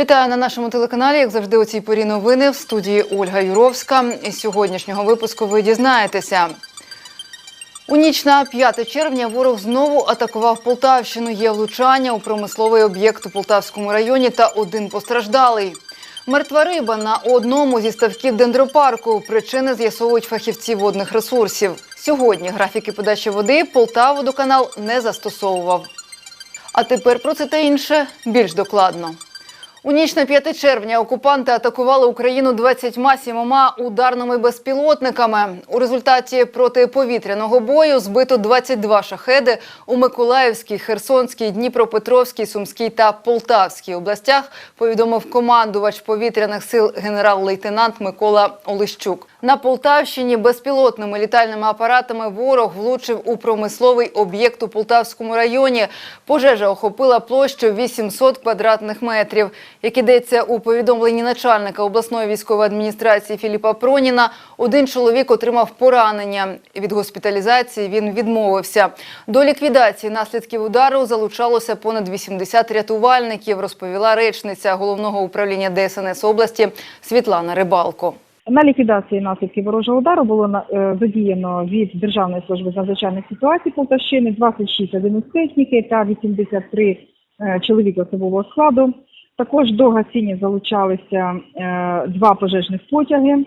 Вітаю на нашому телеканалі. Як завжди, у цій порі новини в студії Ольга Юровська. Із сьогоднішнього випуску ви дізнаєтеся. У ніч на 5 червня ворог знову атакував Полтавщину. Є влучання у промисловий об'єкт у Полтавському районі та один постраждалий. Мертва риба на одному зі ставків дендропарку. Причини з'ясовують фахівці водних ресурсів. Сьогодні графіки подачі води Полтаводоканал не застосовував. А тепер про це та інше більш докладно. У ніч на 5 червня окупанти атакували Україну 27 ударними безпілотниками. У результаті протиповітряного бою збито 22 шахеди у Миколаївській, Херсонській, Дніпропетровській, Сумській та Полтавській областях. Повідомив командувач повітряних сил генерал-лейтенант Микола Олещук. На Полтавщині безпілотними літальними апаратами ворог влучив у промисловий об'єкт у Полтавському районі. Пожежа охопила площу 800 квадратних метрів. Як ідеться у повідомленні начальника обласної військової адміністрації Філіпа Проніна, один чоловік отримав поранення. Від госпіталізації він відмовився. До ліквідації наслідків удару залучалося понад 80 рятувальників, розповіла речниця головного управління ДСНС області Світлана Рибалко. На ліквідації наслідків ворожого удару було е, задіяно від Державної служби з надзвичайних ситуацій Полтавщини 26 одиниць техніки та 83 е, чоловіки особового складу. Також до гасіння залучалися е, два пожежних потяги.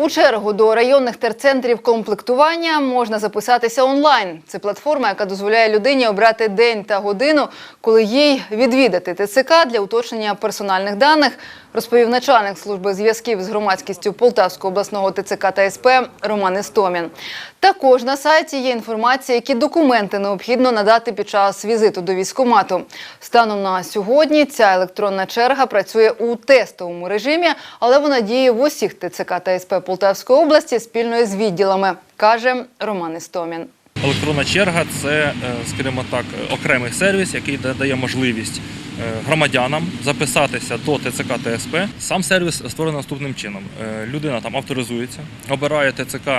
У чергу до районних терцентрів комплектування можна записатися онлайн. Це платформа, яка дозволяє людині обрати день та годину, коли їй відвідати ТЦК для уточнення персональних даних, розповів начальник служби зв'язків з громадськістю Полтавського обласного ТЦК та СП Роман Істомін. Також на сайті є інформація, які документи необхідно надати під час візиту до військкомату. Станом на сьогодні ця електронна черга працює у тестовому режимі, але вона діє в усіх ТЦК та СП Полтавської області спільно з відділами, каже Роман Істомін. Електронна черга це, е, скажімо так, окремий сервіс, який дає можливість е, громадянам записатися до ТЦК та СП. Сам сервіс створений наступним чином. Е, Людина там авторизується, обирає ТЦК,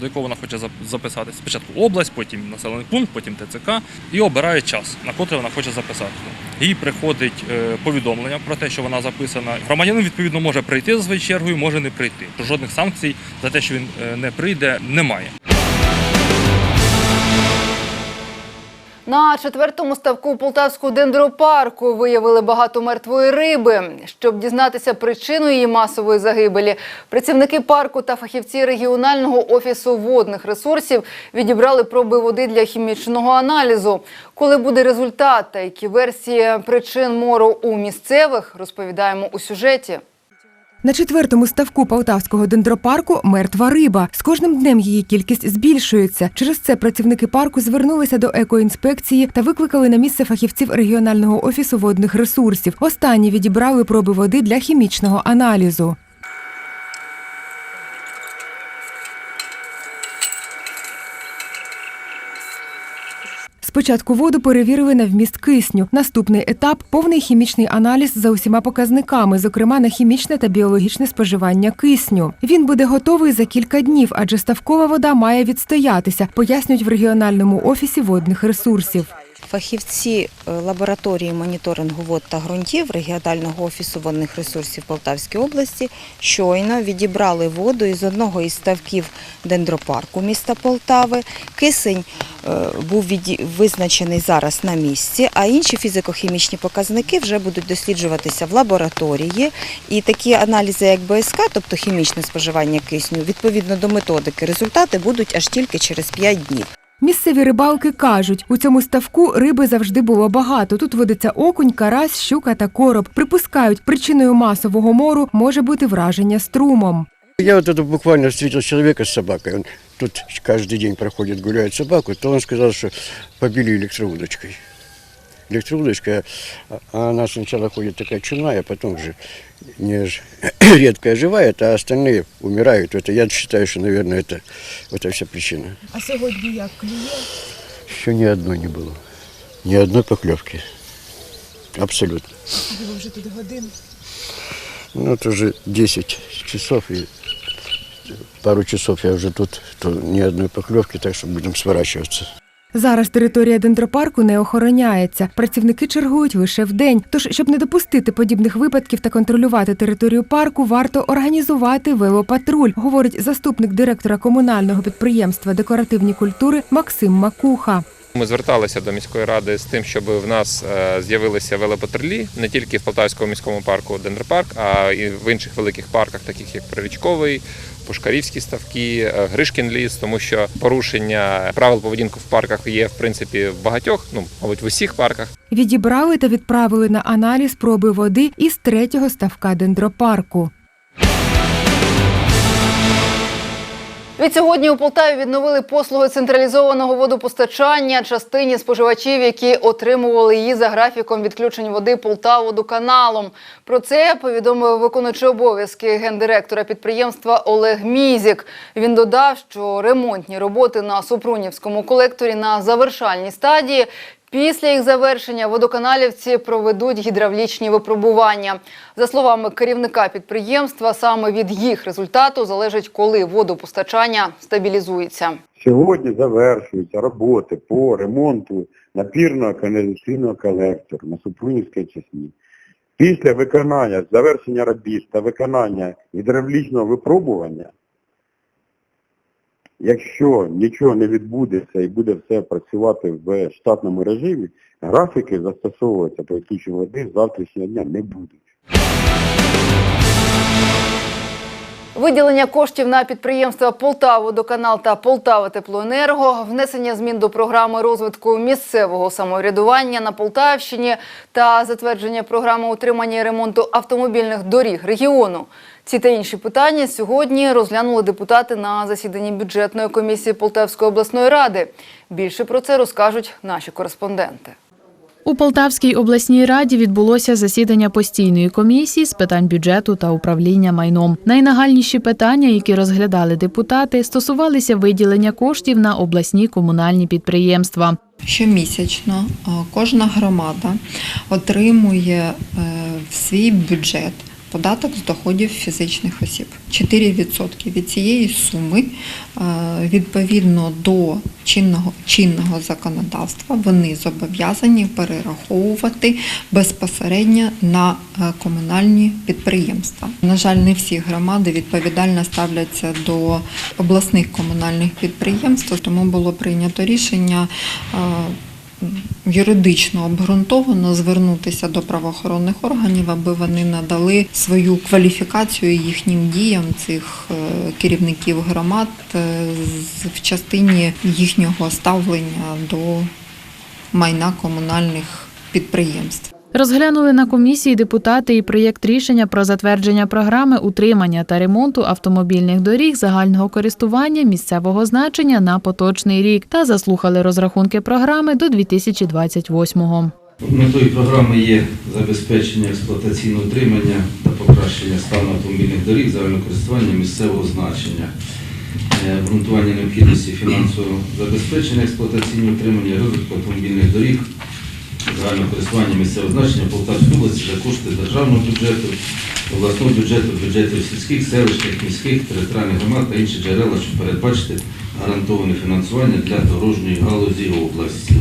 до якого вона хоче записатися. Спочатку область, потім населений пункт, потім ТЦК, і обирає час, на котрий вона хоче записатися. Їй приходить повідомлення про те, що вона записана. Громадянин відповідно може прийти за своєю чергою, може не прийти. Жодних санкцій за те, що він не прийде, немає. На четвертому ставку Полтавського дендропарку виявили багато мертвої риби. Щоб дізнатися причину її масової загибелі, працівники парку та фахівці регіонального офісу водних ресурсів відібрали проби води для хімічного аналізу. Коли буде результат та які версії причин мору у місцевих, розповідаємо у сюжеті. На четвертому ставку Полтавського дендропарку мертва риба. З кожним днем її кількість збільшується. Через це працівники парку звернулися до екоінспекції та викликали на місце фахівців регіонального офісу водних ресурсів. Останні відібрали проби води для хімічного аналізу. Спочатку воду перевірили на вміст кисню. Наступний етап повний хімічний аналіз за усіма показниками, зокрема на хімічне та біологічне споживання кисню. Він буде готовий за кілька днів, адже ставкова вода має відстоятися, пояснюють в регіональному офісі водних ресурсів. Фахівці е, лабораторії моніторингу вод та ґрунтів регіонального офісу водних ресурсів Полтавської області щойно відібрали воду із одного із ставків дендропарку міста Полтави. Кисень е, був визначений зараз на місці, а інші фізико-хімічні показники вже будуть досліджуватися в лабораторії. І такі аналізи, як БСК, тобто хімічне споживання кисню, відповідно до методики, результати будуть аж тільки через 5 днів. Місцеві рибалки кажуть, у цьому ставку риби завжди було багато. Тут водиться окунь, карась, щука та короб. Припускають, причиною масового мору може бути враження струмом. Я вот это буквально встретил человека с собакой. Он тут каждый день проходит, гуляет собаку, то он сказал, что побили электроудочкой. Электроудочка, а- а она сначала ходит такая чумная, а потом же не редкая живая, а остальные умирают. Это я считаю, что, наверное, это, это вся причина. А сьогодні як клює? Еще ни одной не было. Ни одной поклевки. Абсолютно. Ви вже тут годин. Ну, это уже 10 часов, и пару часов я уже тут, то ни одной поклевки, так что будем сворачиваться. Зараз територія дендропарку не охороняється. Працівники чергують лише вдень. Тож, щоб не допустити подібних випадків та контролювати територію парку, варто організувати велопатруль, говорить заступник директора комунального підприємства декоративні культури Максим Макуха. Ми зверталися до міської ради з тим, щоб в нас е, з'явилися велопатрулі не тільки в Полтавському міському парку Дендропарк, а і в інших великих парках, таких як Прирічковий, Пушкарівські ставки, е, Гришкін ліс, тому що порушення правил поведінки в парках є в принципі в багатьох, ну мабуть, в усіх парках. Відібрали та відправили на аналіз проби води із третього ставка дендропарку. Відсьогодні у Полтаві відновили послуги централізованого водопостачання частині споживачів, які отримували її за графіком відключень води Полтаводоканалом. Про це повідомив виконуючий обов'язки гендиректора підприємства Олег Мізік. Він додав, що ремонтні роботи на Супрунівському колекторі на завершальній стадії. Після їх завершення водоканалівці проведуть гідравлічні випробування. За словами керівника підприємства, саме від їх результату залежить, коли водопостачання стабілізується. Сьогодні завершуються роботи по ремонту напірного каналізаційного колектору на Супрунівській чесні. Після виконання, завершення робіт та виконання гідравлічного випробування, якщо нічого не відбудеться і буде все працювати в штатному режимі, графіки застосовуватися по відключенню води з завтрашнього дня не будуть. Виділення коштів на підприємства Полтаводоканал та Полтава Теплоенерго, внесення змін до програми розвитку місцевого самоврядування на Полтавщині та затвердження програми утримання і ремонту автомобільних доріг регіону. Ці та інші питання сьогодні розглянули депутати на засіданні бюджетної комісії Полтавської обласної ради. Більше про це розкажуть наші кореспонденти. У Полтавській обласній раді відбулося засідання постійної комісії з питань бюджету та управління майном. Найнагальніші питання, які розглядали депутати, стосувалися виділення коштів на обласні комунальні підприємства. Щомісячно е, кожна громада отримує е, в свій бюджет податок з доходів фізичних осіб. 4% від цієї суми е, відповідно до чинного, чинного законодавства вони зобов'язані перераховувати безпосередньо на е, комунальні підприємства. На жаль, не всі громади відповідально ставляться до обласних комунальних підприємств, тому було прийнято рішення е, юридично обґрунтовано звернутися до правоохоронних органів, аби вони надали свою кваліфікацію їхнім діям цих е, керівників громад е, в частині їхнього ставлення до майна комунальних підприємств. Розглянули на комісії депутати і проєкт рішення про затвердження програми утримання та ремонту автомобільних доріг загального користування місцевого значення на поточний рік та заслухали розрахунки програми до 2028-го. Метою програми є забезпечення експлуатаційного утримання та покращення стану автомобільних доріг загального користування місцевого значення, Е, обґрунтування необхідності фінансового забезпечення експлуатаційного утримання розвитку автомобільних доріг загального користування місцевого значення Полтавської області за кошти державного бюджету, обласного бюджету, бюджетів сільських, селищних, міських, територіальних громад та інші джерела, щоб передбачити гарантоване фінансування для дорожньої галузі області.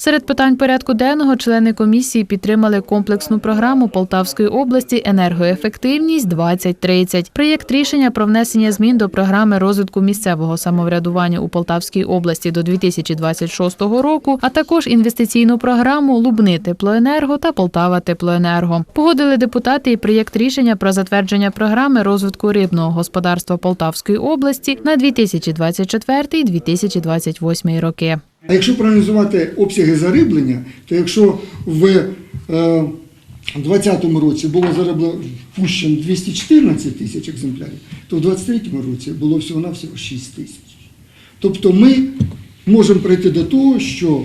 Серед питань порядку денного члени комісії підтримали комплексну програму Полтавської області Енергоефективність 2030 Проєкт рішення про внесення змін до програми розвитку місцевого самоврядування у Полтавській області до 2026 року, а також інвестиційну програму Лубни Теплоенерго та Полтава Теплоенерго. Погодили депутати і проєкт рішення про затвердження програми розвитку рибного господарства Полтавської області на 2024-2028 роки. А якщо проаналізувати обсяги зариблення, то якщо в е, 2020 році було зароблено впущено 214 тисяч екземплярів, то в 2023 році було всього-навсього 6 тисяч. Тобто ми можемо прийти до того, що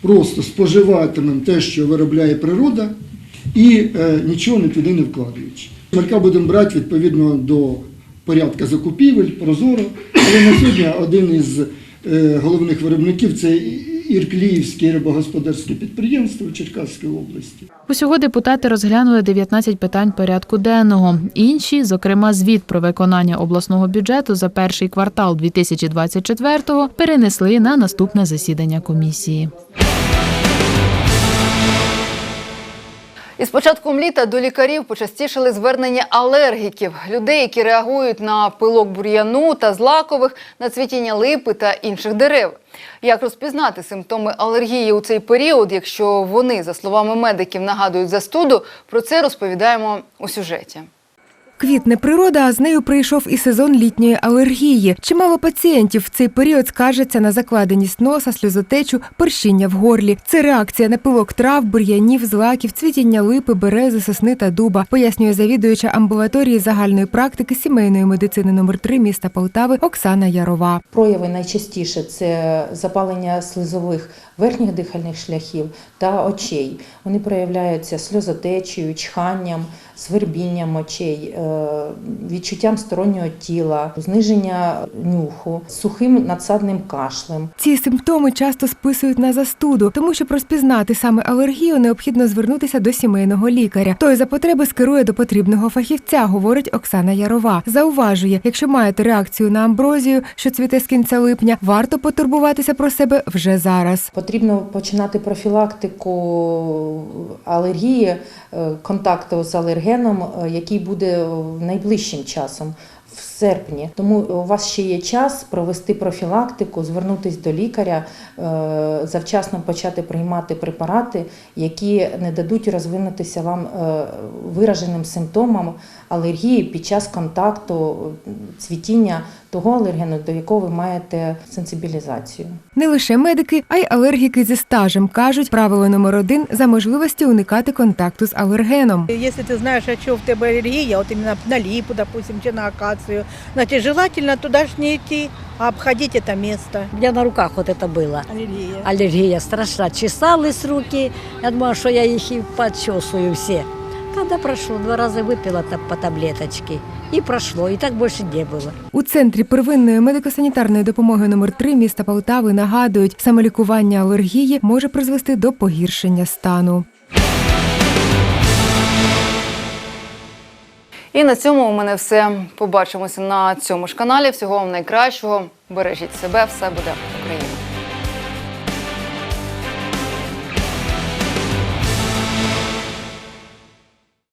просто споживатимемо те, що виробляє природа, і е, нічого не туди не вкладаючи. Марка будемо брати відповідно до порядка закупівель, прозоро, але на сьогодні один із е, головних виробників це Іркліївське рибогосподарське підприємство Черкаської області. Усього депутати розглянули 19 питань порядку денного. Інші, зокрема, звіт про виконання обласного бюджету за перший квартал 2024-го, перенесли на наступне засідання комісії. Із початком літа до лікарів почастішали звернення алергіків, людей, які реагують на пилок бур'яну та злакових, на цвітіння липи та інших дерев. Як розпізнати симптоми алергії у цей період, якщо вони, за словами медиків, нагадують застуду, про це розповідаємо у сюжеті. Квітне природа, а з нею прийшов і сезон літньої алергії. Чимало пацієнтів в цей період скаржаться на закладеність носа, сльозотечу, першіння в горлі. Це реакція на пилок трав, бур'янів, злаків, цвітіння липи, берези, сосни та дуба, пояснює завідуюча амбулаторії загальної практики сімейної медицини номер 3 міста Полтави Оксана Ярова. Прояви найчастіше це запалення слизових верхніх дихальних шляхів та очей. Вони проявляються сльозотечею, чханням, свербінням очей, е, відчуттям стороннього тіла, зниження нюху, сухим надсадним кашлем. Ці симптоми часто списують на застуду, тому щоб розпізнати саме алергію, необхідно звернутися до сімейного лікаря. Той за потреби скерує до потрібного фахівця, говорить Оксана Ярова. Зауважує, якщо маєте реакцію на амброзію, що цвіте з кінця липня, варто потурбуватися про себе вже зараз. Потрібно починати профілактику алергії, е, контакту з алергеном, е, який буде найближчим часом. Серпні, тому у вас ще є час провести профілактику, звернутися до лікаря, е, завчасно почати приймати препарати, які не дадуть розвинутися вам е, вираженим симптомам алергії під час контакту е, цвітіння того алергену, до якого ви маєте сенсибілізацію. Не лише медики, а й алергіки зі стажем кажуть правило номер один за можливості уникати контакту з алергеном. Ты знаешь, от чего в тебе аллергия, вот именно на липу, допустим, чи на акацию, значит, желательно туда ж не идти, а обходить это место. У меня на руках вот это было. Аллергия. Аллергия страшна. Чесались руки. Я думала, что я их и подчесываю все. Когда прошло, два раза выпила та- по таблеточке. И прошло, и так больше не было. У центрі первинної медико-санітарної допомоги номер 3 міста Полтави нагадують, самолікування алергії може призвести до погіршення стану. І на цьому у мене все. Побачимося на цьому ж каналі. Всього вам найкращого. Бережіть себе, все буде Україна.